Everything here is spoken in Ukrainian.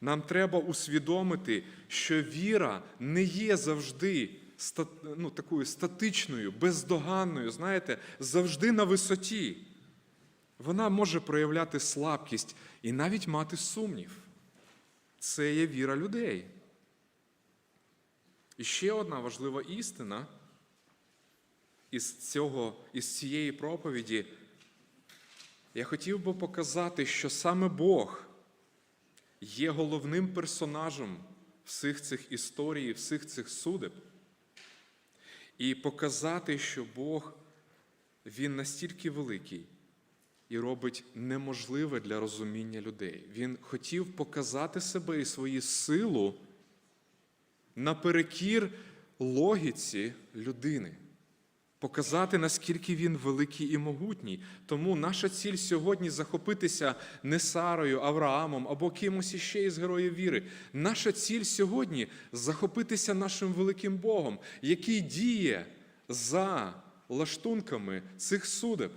Нам треба усвідомити, що віра не є завжди ну, такою статичною, бездоганною, знаєте, завжди на висоті. Вона може проявляти слабкість і навіть мати сумнів. Це є віра людей. І ще одна важлива істина із, цього, із цієї проповіді. Я хотів би показати, що саме Бог є головним персонажем всіх цих історій, всіх цих судеб. І показати, що Бог Він настільки великий і робить неможливе для розуміння людей. Він хотів показати себе і свою силу наперекір логіці людини. Показати, наскільки він великий і могутній. Тому наша ціль сьогодні захопитися не Сарою, Авраамом або кимось іще із героїв віри. Наша ціль сьогодні захопитися нашим великим Богом, який діє за лаштунками цих судеб.